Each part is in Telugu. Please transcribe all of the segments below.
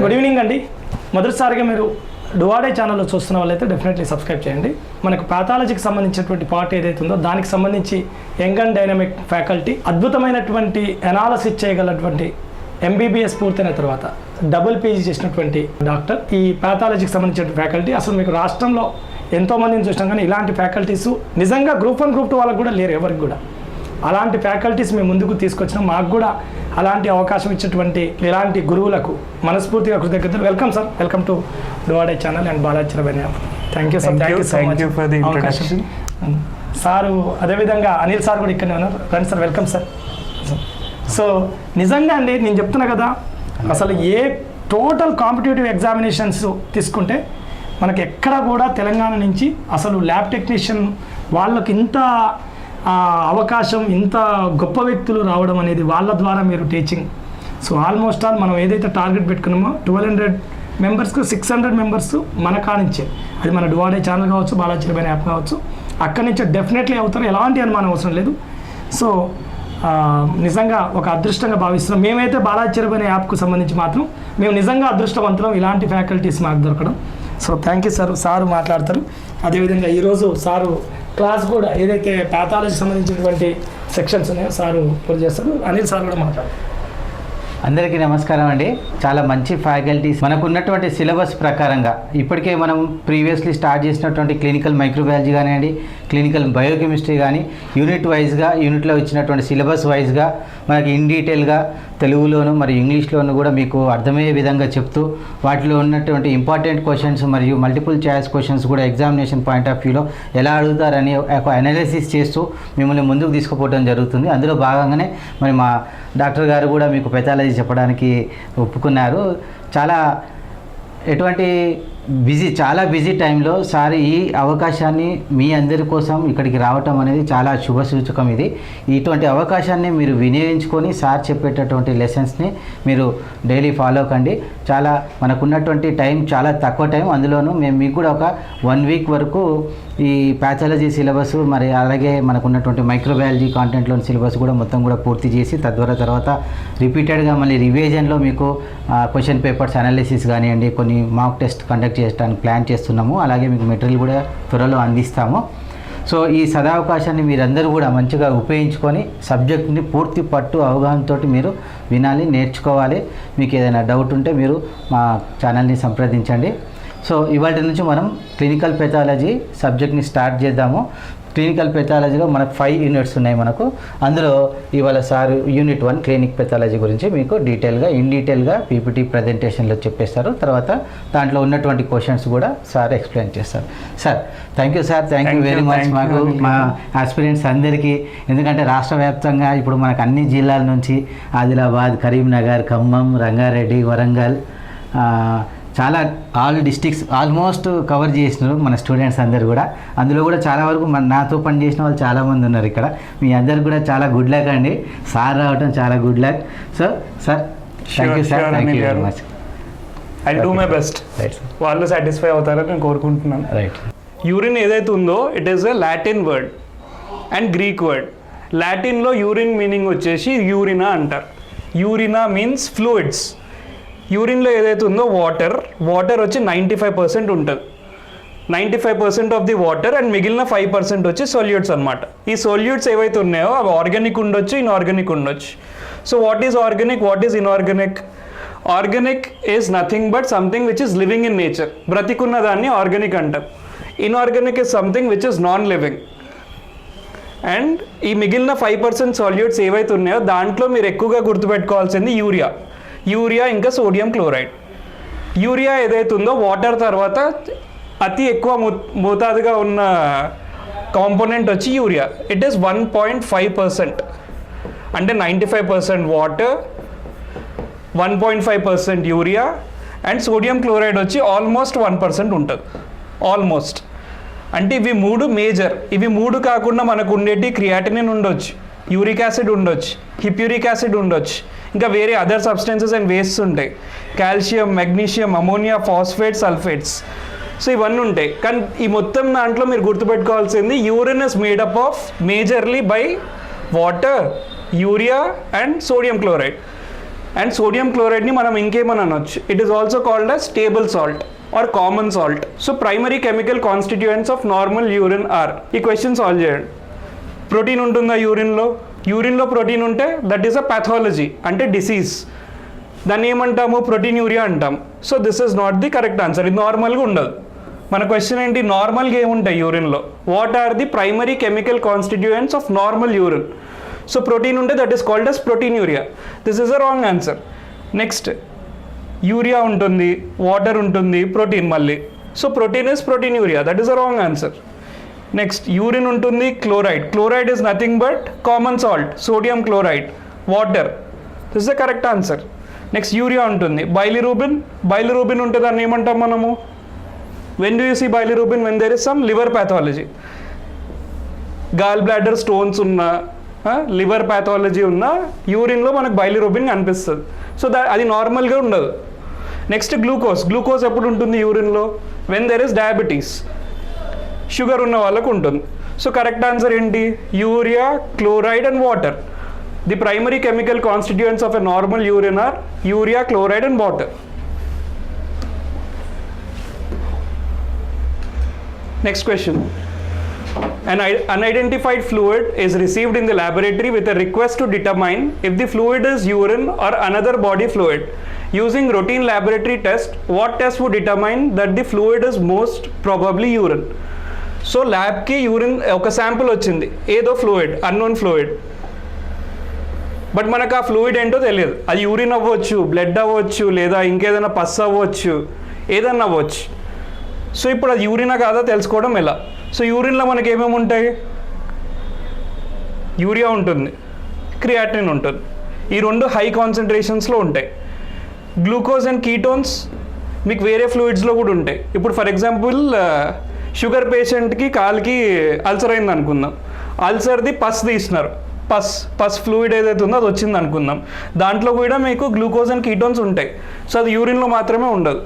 గుడ్ ఈవినింగ్ అండి. మొదటిసారిగా మీరు డువాడే ఛానల్లో చూస్తున్న వాళ్ళైతే డెఫినెట్లీ సబ్స్క్రైబ్ చేయండి. మనకు ప్యాథాలజీకి సంబంధించినటువంటి పార్ట్ ఏదైతే ఉందో దానికి సంబంధించి యంగ్ అండ్ డైనమిక్ ఫ్యాకల్టీ అద్భుతమైనటువంటి ఎనాలసిస్ చేయగలటువంటి ఎంబీబీఎస్ పూర్తయిన తర్వాత డబుల్ పీజీ చేసినటువంటి డాక్టర్ ఈ ప్యాథాలజీకి సంబంధించిన ఫ్యాకల్టీ అసలు మీకు రాష్ట్రంలో ఎంతో మందిని చూసినాం కానీ ఇలాంటి ఫ్యాకల్టీస్ నిజంగా గ్రూప్ వన్ గ్రూప్ టూ వాళ్ళకి కూడా లేరు ఎవరికి కూడా. అలాంటి ఫ్యాకల్టీస్ మేము ముందుకు తీసుకొచ్చినాం మాకు కూడా అలాంటి అవకాశం ఇచ్చేటువంటి ఇలాంటి గురువులకు మనస్ఫూర్తిగా కృతజ్ఞతలు. వెల్కమ్ సార్ వెల్కమ్ టు డువాడే channel and బాలాచరబని thank you sir thank you you for the introduction. Sir అదేవిధంగా అనిల్ సార్ కూడా ఇక్కడనే ఉన్నారు. రండి సార్ వెల్కమ్ సార్ సో నిజంగా అండి నేను చెప్తున్నా కదా అసలు ఏ టోటల్ కాంపిటేటివ్ ఎగ్జామినేషన్స్ తీసుకుంటే మనకి ఎక్కడ కూడా తెలంగాణ నుంచి అసలు ల్యాబ్ టెక్నీషియన్ వాళ్ళకి ఇంత అవకాశం ఇంత గొప్ప వ్యక్తులు రావడం అనేది వాళ్ళ ద్వారా మీరు టీచింగ్ సో ఆల్మోస్ట్ ఆల్ మనం ఏదైతే టార్గెట్ పెట్టుకున్నామో ట్వెల్వ్ హండ్రెడ్ మెంబర్స్కు సిక్స్ హండ్రెడ్ మెంబర్స్ మన కానించే అది మన డువాడే ఛానల్ కావచ్చు బాలాచరిమైన యాప్ కావచ్చు. అక్కడి నుంచి డెఫినెట్లీ అవుతారు. ఎలాంటి అనుమానం అవసరం లేదు. సో నిజంగా ఒక అదృష్టంగా భావిస్తున్నాం. మేమైతే బాలాచరబ్ అనే యాప్కు సంబంధించి మాత్రం మేము నిజంగా అదృష్టవంతులం. ఇలాంటి ఫ్యాకల్టీస్ మాకు దొరకడం. So thank you sir sir మాట్లాడతారు. అదేవిధంగా ఈరోజు సారు క్లాస్ కూడా ఏదైతే ప్యాథాలజీ సంబంధించినటువంటి సెక్షన్స్ ఉన్నాయో సారు పూర్తి చేస్తారు. అనిల్ సార్ కూడా మాట్లాడతారు. అందరికీ నమస్కారం అండి. చాలా మంచి ఫ్యాకల్టీస్ మనకు ఉన్నటువంటి సిలబస్ ప్రకారంగా ఇప్పటికే మనం ప్రీవియస్లీ స్టార్ట్ చేసినటువంటి క్లినికల్ మైక్రోబయాలజీ కానివ్వండి క్లినికల్ బయోకెమిస్ట్రీ కానీ యూనిట్ వైజ్గా యూనిట్లో ఇచ్చినటువంటి సిలబస్ వైజ్గా మనకి ఇన్ డీటెయిల్గా తెలుగులోను మరియు ఇంగ్లీష్లోను కూడా మీకు అర్థమయ్యే విధంగా చెప్తూ వాటిలో ఉన్నటువంటి ఇంపార్టెంట్ క్వశ్చన్స్ మరియు మల్టిపుల్ చాయిస్ క్వశ్చన్స్ కూడా ఎగ్జామినేషన్ పాయింట్ ఆఫ్ వ్యూలో ఎలా అడుగుతారని ఒక అనాలిసిస్ చేస్తూ మిమ్మల్ని ముందుకు తీసుకుపోవడం జరుగుతుంది. అందులో భాగంగానే మరి మా డాక్టర్ గారు కూడా మీకు పెథాలజీ చెప్పడానికి ఒప్పుకున్నారు. చాలా ఎటువంటి బిజీ చాలా బిజీ టైంలో సార్ ఈ అవకాశాన్ని మీ అందరి కోసం ఇక్కడికి రావటం అనేది చాలా శుభ సూచకం ఇది. ఇటువంటి అవకాశాన్ని మీరు వినియోగించుకొని సార్ చెప్పేటటువంటి లెసన్స్ని మీరు డైలీ ఫాలో కండి. చాలా మనకున్నటువంటి టైం చాలా తక్కువ టైం. అందులోనూ మేము మీకు కూడా ఒక వన్ వీక్ వరకు ఈ ప్యాథాలజీ సిలబస్ మరి అలాగే మనకున్నటువంటి మైక్రోబయాలజీ కాంటెంట్లోని సిలబస్ కూడా మొత్తం కూడా పూర్తి చేసి తద్వారా తర్వాత రిపీటెడ్గా మళ్ళీ రివిజన్లో మీకు క్వశ్చన్ పేపర్స్ అనాలిసిస్ కానివ్వండి కొన్ని మాక్ టెస్ట్ కండక్ట్ చేయడానికి ప్లాన్ చేస్తున్నాము. అలాగే మీకు మెటీరియల్ కూడా త్వరలో అందిస్తాము. సో ఈ సదావకాశాన్ని మీరందరూ కూడా మంచిగా ఉపయోగించుకొని సబ్జెక్ట్ని పూర్తి పట్టు అవగాహనతో మీరు వినాలి నేర్చుకోవాలి. మీకు ఏదైనా డౌట్ ఉంటే మీరు మా ఛానల్ని సంప్రదించండి. సో ఇవాటి నుంచి మనం క్లినికల్ పెథాలజీ సబ్జెక్ట్ని స్టార్ట్ చేద్దాము. క్లినికల్ పెథాలజీలో మనకు ఫైవ్ యూనిట్స్ ఉన్నాయి మనకు. అందులో ఇవాళ sir unit one clinic pathology గురించి మీకు డీటెయిల్గా ఇన్ డీటెయిల్గా పీపీటీ ప్రజెంటేషన్లో చెప్పేస్తారు. తర్వాత దాంట్లో ఉన్నటువంటి క్వశ్చన్స్ కూడా సార్ ఎక్స్ప్లెయిన్ చేస్తారు. Sir thank you sir. Thank you very much మాకు మా. ఆస్పిరెంట్స్ అందరికీ. ఎందుకంటే రాష్ట్ర వ్యాప్తంగా ఇప్పుడు మనకు అన్ని జిల్లాల నుంచి ఆదిలాబాద్ కరీంనగర్ ఖమ్మం రంగారెడ్డి వరంగల్ చాలా ఆల్ డిస్టిక్స్ ఆల్మోస్ట్ కవర్ చేసినారు మన స్టూడెంట్స్ అందరు కూడా. అందులో కూడా చాలా వరకు మన నాతో పని చేసిన వాళ్ళు చాలామంది ఉన్నారు ఇక్కడ. మీ అందరికి కూడా చాలా గుడ్ లక్ అండి. సార్ రావటం చాలా good luck so sir thank you sir thank you very. Much I do my best right వాళ్ళు సాటిస్ఫై అవుతారని నేను కోరుకుంటున్నాను. రైట్ యూరిన్ ఏదైతే ఉందో it is a Latin word and Greek word లాటిన్లో urine meaning వచ్చేసి యూరినా అంటారు. యూరినా మీన్స్ ఫ్లూయిడ్స్ యూరిన్లో ఏదైతే ఉందో వాటర్ వాటర్ వచ్చి నైంటీ ఫైవ్ పర్సెంట్ ఉంటుంది. Ninety five percent of the water and మిగిలిన ఫైవ్ పర్సెంట్ వచ్చి సొల్యూట్స్ అనమాట ఈ సొల్యూట్స్ ఏవైతే ఉన్నాయో అవి ఆర్గానిక్ ఉండొచ్చు ఇన్ఆర్గానిక్ ఉండొచ్చు. So what is organic what is inorganic organic is nothing but something which is living in nature బ్రతికున్న దాన్ని ఆర్గానిక్ అంటాం. Inorganic is something which is non living and ఈ మిగిలిన ఫైవ్ పర్సెంట్ సాల్యూట్స్ ఏవైతే ఉన్నాయో దాంట్లో మీరు ఎక్కువగా గుర్తుపెట్టుకోవాల్సింది యూరియా. యూరియా ఇంకా సోడియం క్లోరైడ్. యూరియా ఏదైతే ఉందో వాటర్ తర్వాత అతి ఎక్కువ మోతాదుగా ఉన్న కాంపోనెంట్ వచ్చి urea. It is one point five percent అంటే ninety five percent water one point five percent urea and sodium chloride వచ్చి ఆల్మోస్ట్ వన్ పర్సెంట్ ఉంటుంది. ఆల్మోస్ట్. అంటే ఇవి మూడు మేజర్. ఇవి మూడు కాకుండా మనకు ఉండేటి క్రియాటినిన్ ఉండొచ్చు యూరిక్ యాసిడ్ ఉండొచ్చు హిప్యూరిక్ యాసిడ్ ఉండొచ్చు ఇంకా వేరే అదర్ సబ్స్టెన్సెస్ అండ్ వేస్ట్స్ ఉంటాయి. Calcium magnesium ammonia phosphate sulphates so ఇవన్నీ ఉంటాయి. కానీ ఈ మొత్తం దాంట్లో మీరు గుర్తుపెట్టుకోవాల్సింది urine is made up of majorly by water urea and sodium chloride and sodium క్లోరైడ్ని మనం ఇంకేమని అనొచ్చు? It is also called a stable salt or common salt so primary chemical constituents of normal urine or ఈ క్వశ్చన్ సాల్వ్ చేయండి. ప్రోటీన్ ఉంటుందా యూరిన్లో యూరిన్లో ప్రోటీన్ ఉంటే దట్ ఈస్ అ పాథాలజీ అంటే డిసీజ్. దాన్ని ఏమంటాము? ప్రోటీన్ యూరియా అంటాం. So this is not the correct answer. ఇది నార్మల్గా ఉండదు. మన క్వశ్చన్ ఏంటి? నార్మల్గా ఏముంటాయి యూరిన్లో? What are the primary chemical constituents of normal urine? So protein ఉంటే that is called as proteinuria. This is a wrong answer. Next urea ఉంటుంది వాటర్ ఉంటుంది ప్రోటీన్ మళ్ళీ. So protein is proteinuria. That is a wrong answer. Next urine ఉంటుంది chloride chloride is nothing but common salt sodium chloride water this the correct answer next urea ఉంటుంది బైలిరూబిన్ బైలిరూబిన్ ఉంటుంది దాన్ని ఏమంటాం మనము? When do you see bilirubin when there is some liver pathology gall bladder stones ఉన్న లివర్ ప్యాథాలజీ ఉన్న యూరిన్లో మనకు బైలిరూబిన్ కనిపిస్తుంది. సో దా అది నార్మల్గా ఉండదు. నెక్స్ట్ గ్లూకోజ్ గ్లూకోజ్ ఎప్పుడు ఉంటుంది యూరిన్లో when there is diabetes sugar ఉన్న వాళ్ళకు ఉంటుంది సో కరెక్ట్ ఆన్సర్ ఏంటి urea chloride and water the primary chemical constituents of a normal urine are urea chloride and water next question An unidentified fluid is received in the laboratory with a request to determine if the fluid is urine or another body fluid. Using routine laboratory test, what test would determine that the fluid is most probably urine? So ల్యాబ్కి యూరిన్ ఒక శాంపుల్ వచ్చింది. ఏదో ఫ్లూయిడ్ అన్నోన్ ఫ్లూయిడ్. బట్ మనకు ఆ ఫ్లూయిడ్ ఏంటో తెలియదు. అది యూరిన్ అవ్వచ్చు బ్లడ్ అవ్వచ్చు లేదా ఇంకేదైనా పస్ అవ్వచ్చు ఏదన్నా అవ్వచ్చు. సో ఇప్పుడు అది యూరినా కాదా తెలుసుకోవడం ఎలా? సో యూరిన్లో మనకి ఏమేమి ఉంటాయి? యూరియా ఉంటుంది క్రియాటిన్ ఉంటుంది. ఈ రెండు హై కాన్సన్ట్రేషన్స్లో ఉంటాయి. గ్లూకోజ్ అండ్ కీటోన్స్ మీకు వేరే ఫ్లూయిడ్స్లో కూడా ఉంటాయి. ఇప్పుడు ఫర్ ఎగ్జాంపుల్ షుగర్ పేషెంట్కి కాలుకి అల్సర్ అయింది అనుకుందాం. అల్సర్ది పస్ తీసినారు. పస్ పస్ ఫ్లూయిడ్ ఏదైతే ఉందో అది వచ్చింది అనుకుందాం. దాంట్లో కూడా మీకు గ్లూకోజ్ అండ్ కీటోన్స్ ఉంటాయి. సో అది యూరిన్లో మాత్రమే ఉండదు.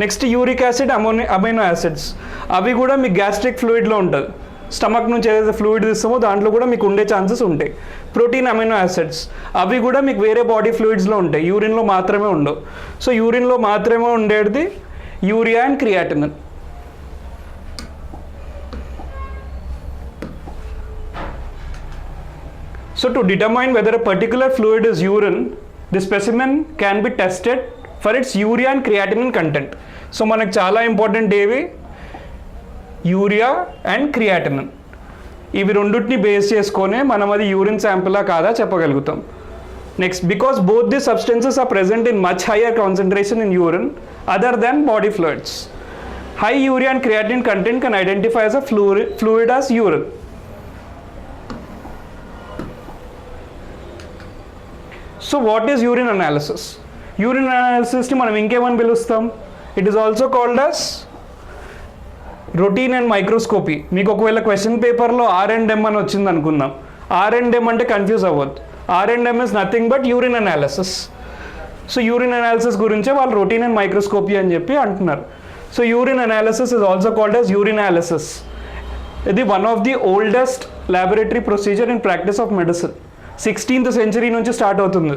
నెక్స్ట్ యూరిక్ యాసిడ్ అమోని అమైనో యాసిడ్స్. అవి కూడా మీకు గ్యాస్ట్రిక్ ఫ్లూయిడ్లో ఉంటుంది స్టమక్ నుంచి ఏదైతే ఫ్లూయిడ్ తీస్తామో దాంట్లో కూడా మీకు ఉండే ఛాన్సెస్ ఉంటాయి. Protein amino acids. అవి కూడా మీకు వేరే బాడీ ఫ్లూయిడ్స్లో ఉంటాయి. యూరిన్లో మాత్రమే ఉండవు. సో యూరిన్లో మాత్రమే ఉండేది urea and creatinine. So to determine whether a particular fluid is urine, the specimen can be tested for its urea and creatinine content. So మనకు చాలా ఇంపార్టెంట్ ఏవి యూరియా అండ్ క్రియాటినన్ ఇవి రెండింటిని బేస్ చేసుకొని మనం అది యూరిన్ శాంపులా కాదా చెప్పగలుగుతాం next because both the substances are present in much higher concentration in urine other than body fluids high urea and creatine content can identify as a fluid fluid as urine. So what is urine analysis urine అనాలిసిస్ని మనం ఇంకేమని పిలుస్తాం? It is also called as routine and microscopy మీకు ఒకవేళ క్వశ్చన్ పేపర్లో ఆర్ అండ్ ఎమ్ అని వచ్చింది అనుకుందాం. ఆర్ అండ్ ఎమ్ అంటే కన్ఫ్యూజ్ అవ్వద్దు. R and M is nothing but urine analysis so urine analysis గురించే వాళ్ళు రొటీన్ అండ్ మైక్రోస్కోపీ అని చెప్పి అంటున్నారు. So urine analysis is also called as urine analysis ఇది one of the oldest laboratory procedure in practice of medicine sixteenth century నుంచి స్టార్ట్ అవుతుంది.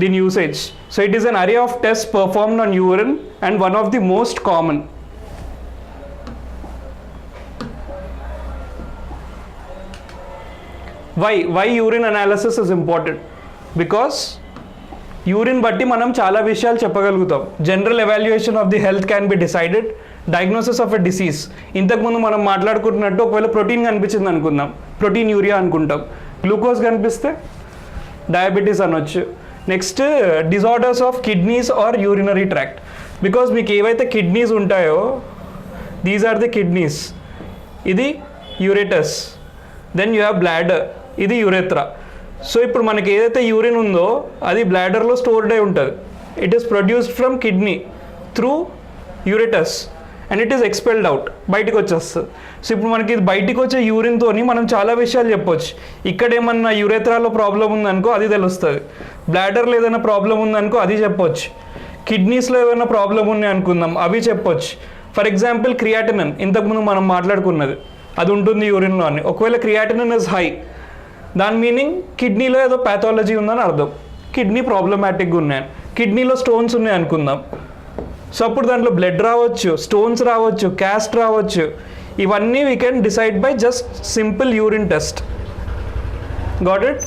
దీని usage so it is an array of test performed on urine and one of the most common why why urine analysis is important because urine బట్టి మనం చాలా విషయాలు చెప్పగలుగుతాం. General evaluation of the health can be decided diagnosis of a disease ఇంతకుముందు మనం మాట్లాడుకుంటున్నట్టు ఒకవేళ ప్రోటీన్ కనిపించింది అనుకుందాం ప్రోటీన్ యూరియా అనుకుంటాం. గ్లూకోజ్ కనిపిస్తే డయాబెటీస్ అనొచ్చు. Next disorders of kidneys or urinary tract because మీకు ఏవైతే కిడ్నీస్ ఉంటాయో దీస్ ఆర్ ది కిడ్నీస్ ఇది ureters then you have bladder ఇది యురేత్రా సో ఇప్పుడు మనకి ఏదైతే యూరిన్ ఉందో అది బ్లాడర్లో స్టోర్డ్ అయి ఉంటుంది. It is produced from kidney through ureters and it is expelled out బయటికి వచ్చేస్తుంది సో ఇప్పుడు మనకి ఇది వచ్చే యూరిన్తోని మనం చాలా విషయాలు చెప్పొచ్చు. ఇక్కడ ఏమన్నా యురేత్రాలో ప్రాబ్లం ఉందనుకో అది తెలుస్తుంది. బ్లాడర్లో ఏదైనా ప్రాబ్లం ఉందనుకో అది చెప్పొచ్చు. కిడ్నీస్లో ఏమైనా ప్రాబ్లం ఉన్నాయి అనుకుందాం అవి చెప్పొచ్చు. ఫర్ ఎగ్జాంపుల్ క్రియాటినన్ ఇంతకుముందు మనం మాట్లాడుకున్నది. అది ఉంటుంది యూరిన్లో అని ఒకవేళ క్రియాటినన్ ఇస్ హై దాని మీనింగ్ కిడ్నీలో ఏదో ప్యాథాలజీ ఉందని అర్థం. కిడ్నీ ప్రాబ్లమాటిక్గా ఉన్నాయని కిడ్నీలో స్టోన్స్ ఉన్నాయి అనుకుందాం. సో అప్పుడు దాంట్లో బ్లడ్ రావచ్చు స్టోన్స్ రావచ్చు క్యాస్ట్ రావచ్చు. ఇవన్నీ we can decide by just simple urine test got it